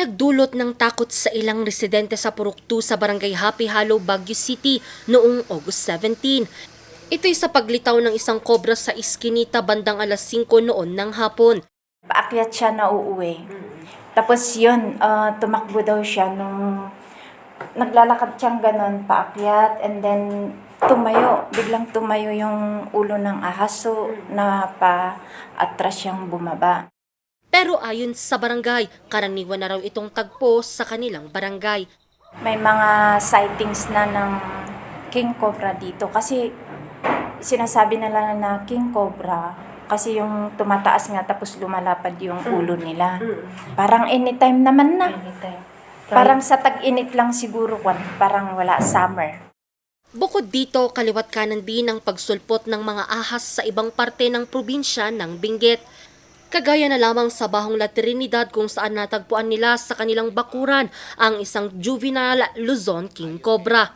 Nagdulot ng takot sa ilang residente sa Purok 2 sa Barangay Happy Hollow, Baguio City noong August 17. Ito'y sa paglitaw ng isang kobra sa iskinita bandang alas 5 noon ng hapon. Paakyat siya na uuwi. Tapos yun, ah, tumakbo daw siya nung naglalakad siyang ganun, paakyat, and then tumayo, biglang tumayo yung ulo ng ahaso na pa atras siyang bumaba. Pero ayon sa barangay, karaniwan na raw itong tagpo sa kanilang barangay. May mga sightings na ng king cobra dito kasi sinasabi nila na king cobra kasi yung tumataas nga tapos lumalapad yung ulo nila. Parang anytime naman na. Parang sa tag-init lang siguro, parang wala summer. Bukod dito, kaliwat kanan din ang pagsulpot ng mga ahas sa ibang parte ng probinsya ng Benguet. Kagaya na lamang sa Bahong La Trinidad kung saan natagpuan nila sa kanilang bakuran ang isang juvenile Luzon King Cobra.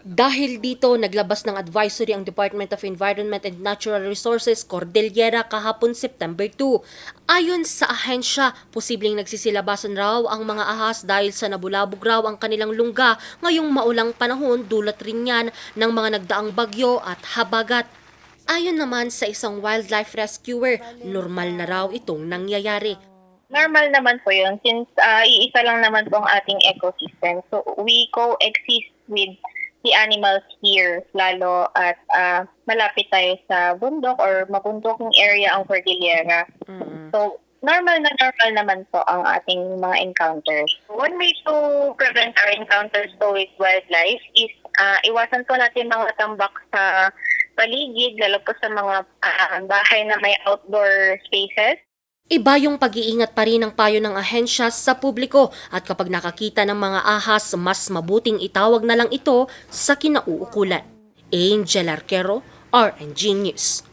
Dahil dito, naglabas ng advisory ang Department of Environment and Natural Resources Cordillera kahapon September 2. Ayon sa ahensya, posibleng nagsisilabasan raw ang mga ahas dahil sa nabulabog raw ang kanilang lungga ngayong maulang panahon dulot rin yan ng mga nagdaang bagyo at habagat. Ayon naman sa isang wildlife rescuer, normal na raw itong nangyayari. Normal naman po yun since ah, iisa lang naman po ang ating ecosystem. So we coexist with the animals here lalo at ah, malapit tayo sa bundok or mabundoking area ang Cordillera. So normal na normal naman po ang ating mga encounters. One way to prevent our encounters with wildlife is ah, iwasan po natin mga tambak sa paligid, lalo po sa mga ah, bahay na may outdoor spaces. Iba yung pag-iingat pa rin ng payo ng ahensya sa publiko at kapag nakakita ng mga ahas, mas mabuting itawag na lang ito sa kinauukulan. Angel Arquero, RNG News.